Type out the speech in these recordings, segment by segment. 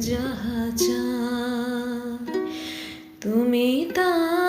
যাহা চায় তুমি তাই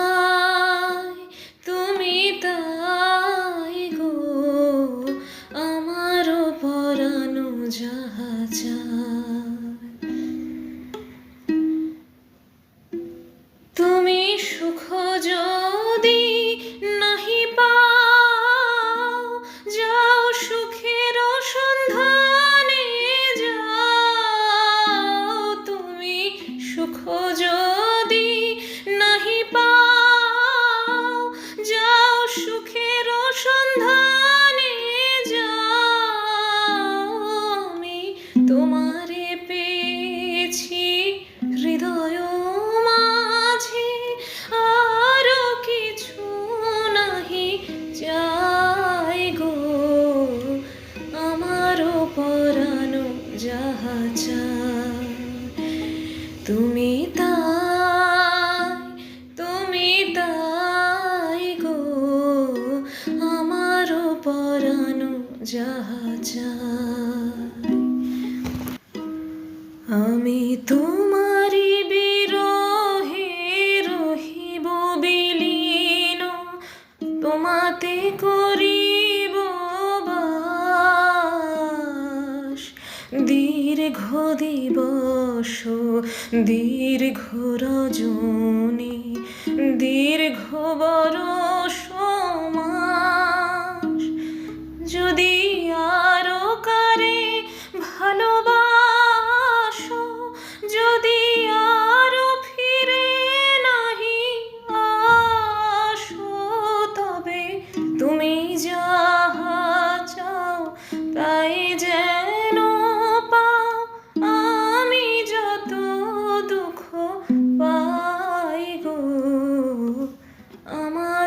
যাহা তুমি তাই তুমি তাই গো। আমারও পরানো যাহা আমি তোমারি বিরহে রহিব বিলীন। তোমাতে করিব দীর্ঘ দিবস দীর্ঘ রজনী দীর্ঘ বরষ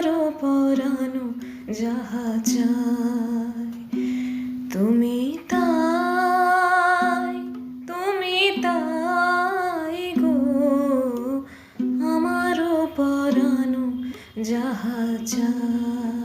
আমারও পরানো যাহা চায় তুমি তাই তুমি তাই গো। আমারও পরানো যাহা চায়